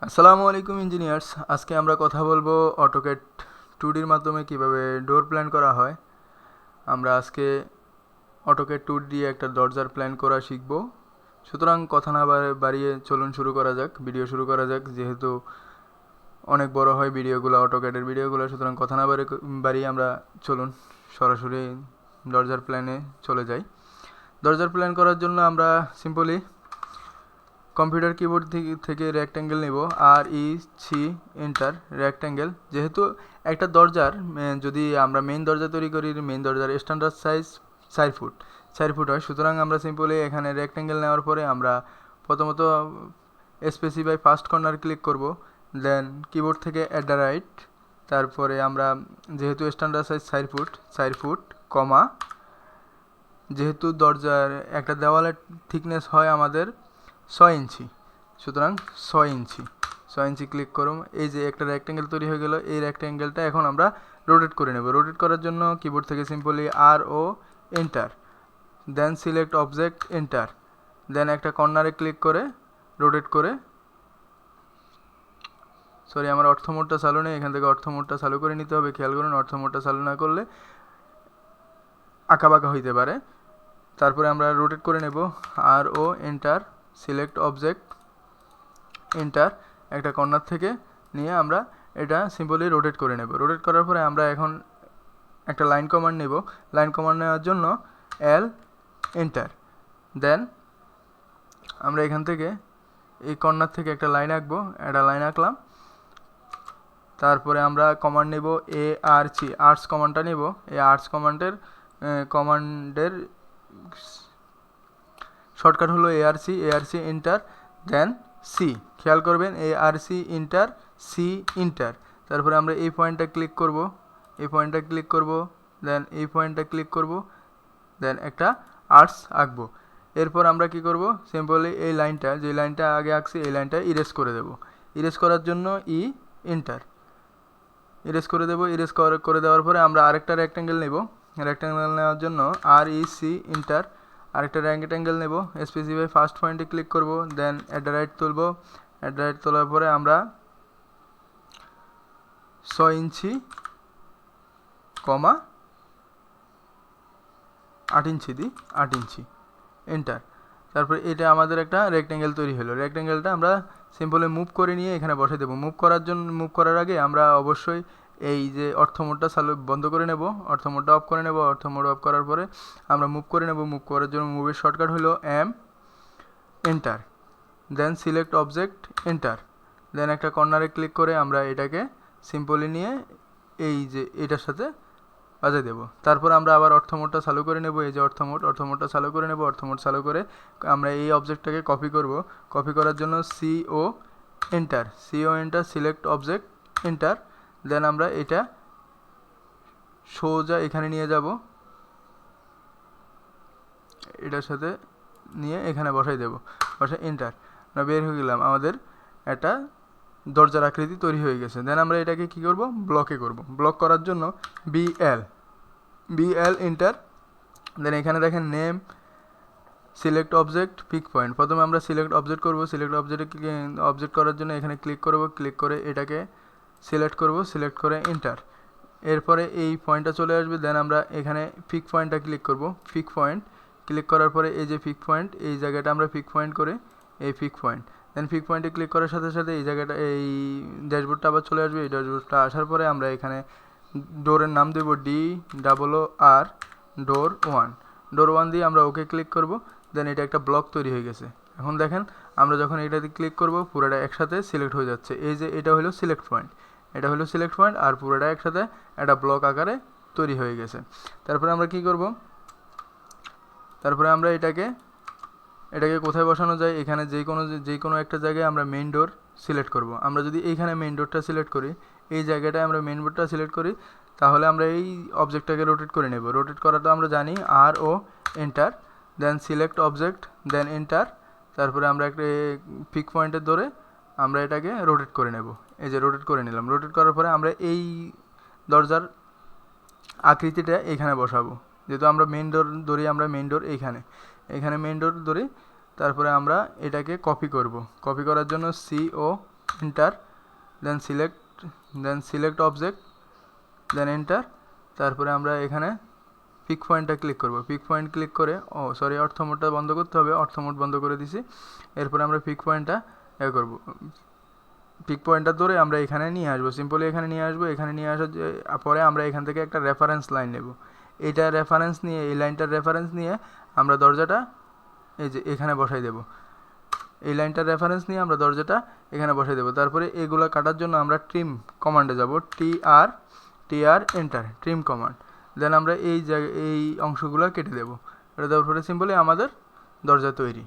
আসসালামু আলাইকুম ইঞ্জিনিয়ার্স আজকে আমরা কথা বলব অটোকেট টুডির মাধ্যমে কীভাবে ডোর প্ল্যান করা হয়। আমরা আজকে অটোকেট টুর দিয়ে একটা দরজার প্ল্যান করা শিখব। সুতরাং কথা না বাড়- বাড়িয়ে চলুন শুরু করা যাক ভিডিও শুরু করা যাক। যেহেতু অনেক বড় হয় ভিডিওগুলো অটোকেটের ভিডিওগুলো, সুতরাং কথা না বাড়ি বাড়িয়ে আমরা চলুন সরাসরি দরজার প্ল্যানে চলে যাই। দরজার প্ল্যান করার জন্য আমরা সিম্পলি কম্পিউটার কিবোর্ড থেকে রেক্ট্যাঙ্গেল নেব, R E C enter rectangle যেহেতু একটা দরজার যদি আমরা মেইন দরজা তৈরি করি মেইন দরজার স্ট্যান্ডার্ড সাইজ চার ফুট চার ফুট হয়। সুতরাং আমরা সিম্পলি এখানে রেক্ট্যাঙ্গেল নেওয়ার পরে আমরা প্রথমত স্পেসিফাই ফার্স্ট কর্নার ক্লিক করব দেন কিবোর্ড থেকে অ্যাট দ্য রাইট তারপরে আমরা যেহেতু স্ট্যান্ডার্ড সাইজ চার ফুট চার ফুট, কমা, যেহেতু দরজার একটা দেওয়ালের থিকনেস হয় আমাদের ছয় ইঞ্চি। সুতরাং ছয় ইঞ্চি। ছয় ইঞ্চি ক্লিক করুন। এই যে একটা রেক্ট্যাঙ্গেল তৈরি হয়ে গেল, এই রেক্ট্যাঙ্গেলটা এখন আমরা রোটেট করে নেব। রোটেট করার জন্য কিবোর্ড থেকে simply R O enter then select object enter then একটা কর্নারে ক্লিক করে রোটেট করে সরি আমার অর্থ মোডটা চালু নেই। এখান থেকে অর্থ মোডটা চালু করে নিতে হবে। খেয়াল করুন অর্থ মোডটা চালু না করলে আঁকাবাঁকা হইতে পারে। তারপরে আমরা রোটেট করে নেব। R O enter select object enter একটা কর্নার থেকে নিয়ে আমরা এটা সিম্পলি রোটেট করে নেব। রোটেট করার পরে আমরা এখন একটা লাইন কমান্ড নেব। লাইন কমান্ড নেওয়ার জন্য এল এন্টার দেন আমরা এখান থেকে এই কর্নার থেকে একটা লাইন আঁকবো, একটা লাইন আঁকলাম। তারপরে আমরা কমান্ড নেব এ আর সি আর্টস কমান্ডটা নেব। এই আর্টস কমান্ডের কমান্ডের শর্টকাট হলো ARC ARC enter then C খেয়াল করবেন এআরসি ইন্টার সি ইন্টার তারপরে আমরা এই পয়েন্টটা ক্লিক করব, এই পয়েন্টটা ক্লিক করব দেন এই পয়েন্টটা ক্লিক করব দেন একটা আর্টস আঁকবো। এরপর আমরা কি করব? সিম্পলি এই লাইনটা যে লাইনটা আগে আঁকছি, এই লাইনটা ইরেজ করে দেব। ইরেজ করার জন্য ই ইন্টার ইরেজ করে দেবো ইরেজ করে দেওয়ার পরে আমরা আরেকটা রেক্ট্যাঙ্গেল নেব। রেক্ট্যাঙ্গেল নেওয়ার জন্য আর ই সি ইন্টার আরেকটা রেক্ট্যাঙ্গেল নেব স্পেসিফাই ফার্স্ট পয়েন্টে ক্লিক করব দেন অ্যাট দ্য রাইট তুলব। অ্যাট দ্য রাইট তোলার পরে আমরা ছয় ইঞ্চি, কমা আট ইঞ্চি দিই, আট ইঞ্চি। এন্টার তারপরে এটা আমাদের একটা রেক্ট্যাঙ্গেল তৈরি হলো। রেক্ট্যাঙ্গেলটা আমরা সিম্পলি মুভ করে নিয়ে এখানে বসে দেবো। মুভ করার জন্য মুভ করার আগে আমরা অবশ্যই এই যে অর্থ মোডটা চালু, বন্ধ করে নেব, অর্থ মোডটা অফ করে নেব, অর্থ মোড অফ করার পরে আমরা মুভ করে নেব মুভ করার জন্য মুভের শর্টকাট হলো M enter then select object enter then একটা কর্নারে ক্লিক করে আমরা এটাকে সিম্পলি নিয়ে এই যে এটার সাথে বাজাই দেবো। তারপর আমরা আবার অর্থ মোডটা চালু করে নেব, এই যে অর্থ মোড, অর্থ মোডটা চালু করে নেব, অর্থ মোড চালু করে আমরা এই অবজেক্টটাকে কপি করব। কপি করার জন্য CO enter CO enter select object enter then আমরা এটা সোজা এখানে নিয়ে যাব। এটার সাথে নিয়ে এখানে বসাই দেব। বসাই এন্টার আমরা বের হয়ে গেলাম। আমাদের একটা দরজার আকৃতি তৈরি হয়ে গেছে। দেন আমরা এটাকে কি করব? ব্লকে করব। ব্লক করার জন্য বিএল বিএল এন্টার দেন এখানে দেখেন name select object pick point প্রথমে আমরা সিলেক্ট অবজেক্ট করব। সিলেক্ট অবজেক্ট অবজেক্ট করার জন্য এখানে ক্লিক করব। ক্লিক করে এটাকে সিলেক্ট করব সিলেক্ট করে এন্টার এরপরে এই পয়েন্টটা চলে আসবে দেন আমরা এখানে পিক পয়েন্টটা ক্লিক করব। পিক পয়েন্ট ক্লিক করার পরে এই যে পিক পয়েন্ট এই জায়গাটা আমরা পিক পয়েন্ট করে এই পিক পয়েন্ট দেন পিক পয়েন্টে ক্লিক করার সাথে সাথে এই জায়গাটা, এই ড্যাশবোর্ডটা আবার চলে আসবে। এই ড্যাশবোর্ডটা আসার পরে আমরা এখানে ডোরের নাম দেব D double O R door one door one দিয়ে আমরা ওকে ক্লিক করব দেন এটা একটা ব্লক তৈরি হয়ে গেছে। এখন দেখেন, আমরা যখন এটাতে ক্লিক করব, পুরোটা একসাথে সিলেক্ট হয়ে যাচ্ছে। এই যে এটা হলো সিলেক্ট পয়েন্ট এটা হলো সিলেক্ট পয়েন্ট আর পুরোটা একসাথে একটা ব্লক আকারে তৈরি হয়ে গেছে। তারপরে আমরা কি করব? তারপরে আমরা এটাকে এটাকে কোথায় বসানো যায়? এখানে যে কোনো যে কোনো একটা জায়গায় আমরা মেইন ডোর সিলেক্ট করব। আমরা যদি এইখানে মেইন ডোরটা সিলেক্ট করি, এই জায়গাটায় আমরা মেইন ডোরটা সিলেক্ট করি, তাহলে আমরা এই অবজেক্টটাকে রোটেট করে নেব। রোটেট করা তো আমরা জানি R O enter then select object then enter তারপরে আমরা একটা পিক পয়েন্টের ধরে আমরা এটাকে রোটেট করে নেব। এই যে রোটেট করে নিলাম। রোটেট করার পরে আমরা এই দরজার আকৃতিটা এখানে বসাবো। যেহেতু আমরা মেন ডোর ধরি, আমরা মেইন ডোর এইখানে। এখানে মেইন ডোর ধরি, তারপরে আমরা এটাকে কপি করব। কপি করার জন্য C O enter then select then select object then enter তারপরে আমরা এখানে পিক পয়েন্টটা ক্লিক করব। পিক পয়েন্ট ক্লিক করে, ও সরি অর্থ মোডটা বন্ধ করতে হবে অর্থ মোড বন্ধ করে দিছি। এরপরে আমরা পিক পয়েন্টটা এ করব। পিক পয়েন্টটা ধরে আমরা এখানে নিয়ে আসব। সিম্পলি এখানে নিয়ে আসব, এখানে নিয়ে আসার পরে আমরা এখান থেকে একটা রেফারেন্স লাইন নেব। এইটা রেফারেন্স নিয়ে, এই লাইনটার রেফারেন্স নিয়ে আমরা দরজাটা এই যে এখানে বসাই দেব। এই লাইনটার রেফারেন্স নিয়ে আমরা দরজাটা এখানে বসাই দেবো। তারপরে এগুলো কাটার জন্য আমরা ট্রিম কমান্ডে যাব। T R T R enter trim command then আমরা এই জায়গা, এই অংশগুলো কেটে দেবো। এটা দেওয়ার পরে সিম্পলি আমাদের দরজা তৈরি।